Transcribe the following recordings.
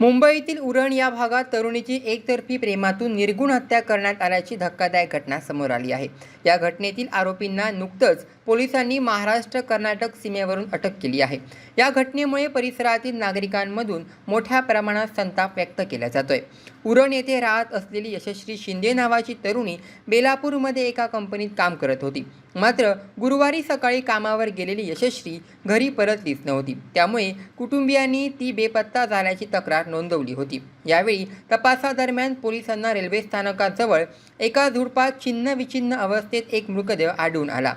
मुंबईतील उरण या भागात तरुणीची एकतर्फी प्रेमातून निर्गुण हत्या करण्यात आल्याची धक्कादायक घटना समोर आली आहे. या घटनेतील आरोपींना नुकतंच पोलिसांनी महाराष्ट्र कर्नाटक सीमेवरून अटक केली आहे. या घटनेमुळे परिसरातील नागरिकांमधून मोठ्या प्रमाणात संताप व्यक्त केला जातोय. उरण येथे राहत असलेली यशस्वी शिंदे नावाची तरुणी बेलापूरमध्ये एका कंपनीत काम करत होती. मात्र गुरुवारी सकाळी कामावर गेलेली यशस्वी घरी परतलीच नव्हती. त्यामुळे कुटुंबियांनी ती बेपत्ता झाल्याची तक्रार नोंदवली होती. यावेळी तपासादरम्यान पोलिसांना रेल्वे स्थानकाजवळ एका झुडपात छिन्न विछिन्न अवस्थेत एक मृतदेह आढळून आला.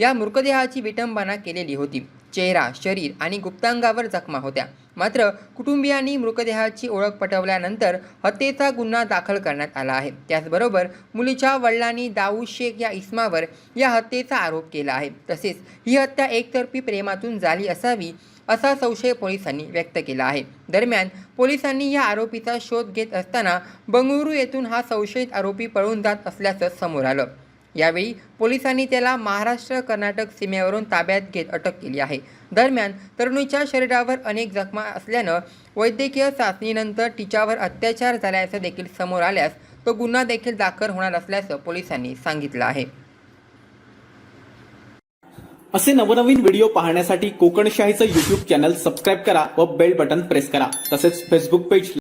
या मृतदेहाची विटंबना केलेली होती. चेहरा शरीर आणि गुप्तांगावर जखमा होत्या. मात्र कुटुंबियांनी मृतदेहाची ओळख पटवल्यानंतर हत्येचा गुन्हा दाखल करण्यात आला आहे. त्याचबरोबर मुलीच्या वडिलांनी दाऊद शेख या इस्मावर या हत्येचा आरोप केला आहे. तसेच ही हत्या एकतर्फी प्रेमातून झाली असावी असा संशय पोलिसांनी व्यक्त केला आहे. दरम्यान पोलिसांनी या आरोपीचा शोध घेत असताना बंगळुरू येथून हा संशयित आरोपी पळून जात असल्याचं समोर आलं. यावेळी पोलिसांनी त्याला महाराष्ट्र कर्नाटक सीमेवरून ताब्यात घेत अटक केली आहे. दरम्यान तरुणीच्या शरीरावर अनेक जखमा असल्यानं वैद्यकीय चाचणीनंतर तिच्यावर अत्याचार झाल्याचं देखील समोर आल्यास तो गुन्हा देखील दाखल होणार असल्याचं पोलिसांनी सांगितलं आहे. असे नवनवीन व्हिडिओ पाहण्यासाठी कोकणशाहीचं युट्यूब चॅनल सबस्क्राईब करा व बेल बटन प्रेस करा. तसेच फेसबुक पेज